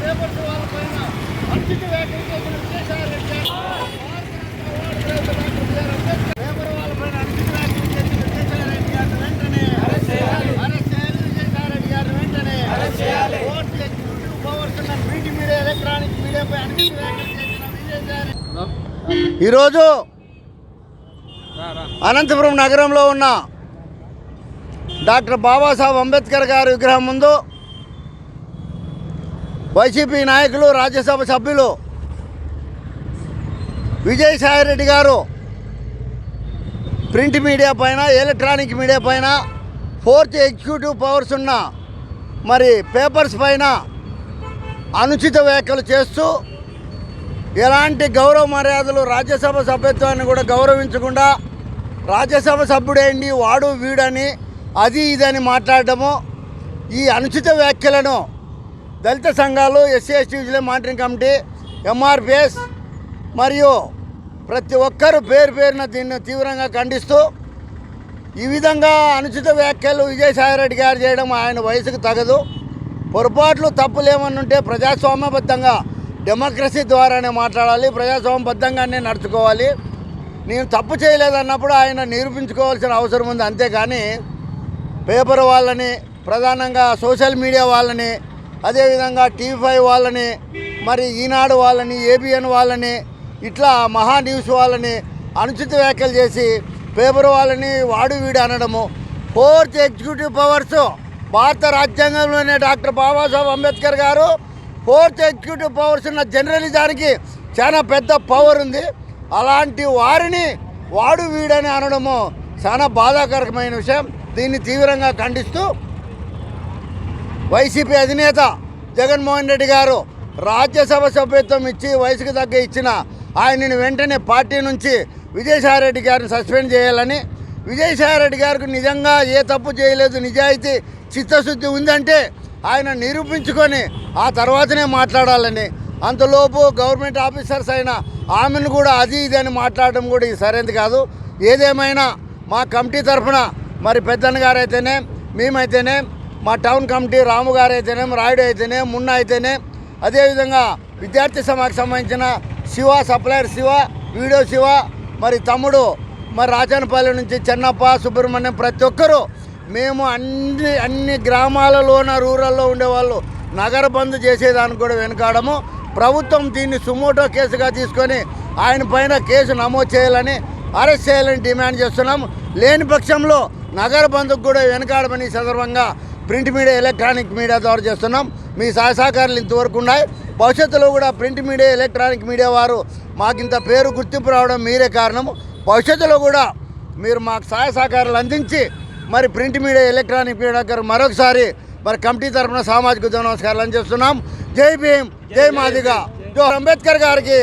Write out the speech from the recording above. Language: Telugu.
పేపర్స్ వ్యాఖ్యలు చేసిన గారిని వెంటనే అరెస్ట్ చేయాలి. కోర్టు ఎగ్జిక్యూటివ్ పవర్స్ ఉన్న ప్రింట్ మీడియా ఎలక్ట్రానిక్ మీడియాపై వ్యాఖ్యలు చేసిన ఈరోజు అనంతపురం నగరంలో ఉన్న డాక్టర్ బాబాసాహెబ్ అంబేద్కర్ గారి విగ్రహం ముందు వైసీపీ నాయకులు రాజ్యసభ సభ్యులు విజయసాయిరెడ్డి గారు ప్రింట్ మీడియా పైన ఎలక్ట్రానిక్ మీడియా పైన ఫోర్త్ ఎగ్జిక్యూటివ్ పవర్స్ ఉన్న మరి పేపర్స్ పైన అనుచిత వ్యాఖ్యలు చేస్తూ ఎలాంటి గౌరవ మర్యాదలు రాజ్యసభ సభ్యత్వాన్ని కూడా గౌరవించకుండా రాజ్యసభ సభ్యుడేంటి వాడు వీడని అది ఇదని మాట్లాడటము ఈ అనుచిత వ్యాఖ్యలను దళిత సంఘాలు SC ST vigilance monitoring committee MRPS మరియు ప్రతి ఒక్కరూ పేరు పేరున దీన్ని తీవ్రంగా ఖండిస్తూ ఈ విధంగా అనుచిత వ్యాఖ్యలు విజయసాయిరెడ్డి గారు చేయడం ఆయన వయసుకు తగదు. పొరపాట్లు తప్పులు ఉంటే ప్రజాస్వామ్యబద్ధంగా డెమోక్రసీ ద్వారానే మాట్లాడాలి ప్రజాస్వామ్యబద్ధంగానే నడుచుకోవాలి. నేను తప్పు చేయలేదన్నప్పుడు ఆయన నిరూపించుకోవాల్సిన అవసరం ఉంది. అంతేకాని పేపర్ వాళ్ళని ప్రధానంగా సోషల్ మీడియా వాళ్ళని అదేవిధంగా టీవీ ఫైవ్ వాళ్ళని మరి ఈనాడు వాళ్ళని ఏబిఎన్ వాళ్ళని ఇట్లా మహా న్యూస్ వాళ్ళని అనుచిత వ్యాఖ్యలు చేసి పేపర్ వాళ్ళని వాడు వీడు అనడము. ఫోర్త్ ఎగ్జిక్యూటివ్ పవర్స్ భారత రాజ్యాంగంలోనే డాక్టర్ బాబాసాహెబ్ అంబేద్కర్ గారు. ఫోర్త్ ఎగ్జిక్యూటివ్ పవర్స్ ఉన్న జర్నలిజానికి చాలా పెద్ద పవర్ ఉంది. అలాంటి వారిని వాడు వీడని అనడము చాలా బాధాకరకమైన విషయం. దీన్ని తీవ్రంగా ఖండిస్తూ వైసీపీ అధినేత జగన్మోహన్ రెడ్డి గారు రాజ్యసభ సభ్యత్వం ఇచ్చి వయసుకు తగ్గ ఇచ్చిన ఆయనని వెంటనే పార్టీ నుంచి విజయసాయిరెడ్డి గారిని సస్పెండ్ చేయాలని. విజయసాయిరెడ్డి గారికి నిజంగా ఏ తప్పు చేయలేదు నిజాయితీ చిత్తశుద్ధి ఉందంటే ఆయన నిరూపించుకొని ఆ తర్వాతనే మాట్లాడాలని. అంతలోపు గవర్నమెంట్ ఆఫీసర్స్ అయిన ఆమెను కూడా అది ఇది అని మాట్లాడడం కూడా ఇది సరైనది కాదు. ఏదేమైనా మా కమిటీ తరఫున మరి పెద్దన్న గారు అయితేనే మేమైతేనే మా టౌన్ కమిటీ రాము గారు అయితేనే రాయుడు అయితేనే మున్న అయితేనే అదేవిధంగా విద్యార్థి సమాజకు సంబంధించిన శివ సప్లయర్ శివ వీడియో శివ మరి తమ్ముడు మరి రాజానపల్లి నుంచి చెన్నప్ప సుబ్రహ్మణ్యం ప్రతి ఒక్కరూ మేము అన్ని అన్ని గ్రామాలలోన రూరల్లో ఉండేవాళ్ళు నగర బంద్ చేసేదానికి కూడా వెనకాడము. ప్రభుత్వం దీన్ని సుమోటో కేసుగా తీసుకొని ఆయన పైన కేసు నమోదు చేయాలని అరెస్ట్ చేయాలని డిమాండ్ చేస్తున్నాం. లేని పక్షంలో నగర బంధుకు కూడా వెనకాడమని సందర్భంగా ప్రింట్ మీడియా ఎలక్ట్రానిక్ మీడియా ద్వారా చేస్తున్నాం. మీ సహాయ సహకారాలు ఇంతవరకు ఉన్నాయి. భవిష్యత్తులో కూడా ప్రింట్ మీడియా ఎలక్ట్రానిక్ మీడియా వారు మాకింత పేరు గుర్తింపు రావడం మీరే కారణం. భవిష్యత్తులో కూడా మీరు మాకు సహాయ సహకారాలు అందించి మరి ప్రింట్ మీడియా ఎలక్ట్రానిక్ మీడియా గారు మరొకసారి మరి కమిటీ తరఫున సామాజిక ఉద్యమ నమస్కారాలు చేస్తున్నాం జై భీమ్ జై మాదిగా. జో అంబేద్కర్ గారికి